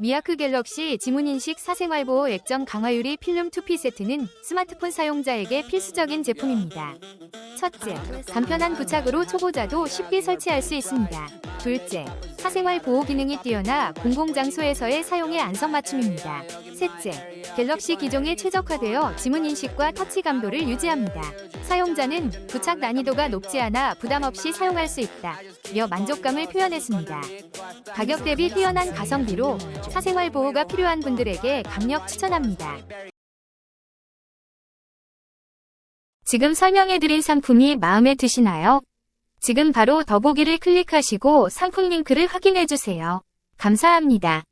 미아크 갤럭시 지문인식 사생활보호 액정 강화유리 필름 2P 세트는 스마트폰 사용자에게 필수적인 제품입니다. 첫째, 간편한 부착으로 초보자도 쉽게 설치할 수 있습니다. 둘째, 사생활 보호 기능이 뛰어나 공공장소에서의 사용에 안성맞춤입니다. 셋째, 갤럭시 기종에 최적화되어 지문 인식과 터치 감도를 유지합니다. 사용자는 부착 난이도가 높지 않아 부담 없이 사용할 수 있다. 며 만족감을 표현했습니다. 가격 대비 뛰어난 가성비로 사생활 보호가 필요한 분들에게 강력 추천합니다. 지금 설명해드린 상품이 마음에 드시나요? 지금 바로 더보기를 클릭하시고 상품 링크를 확인해주세요. 감사합니다.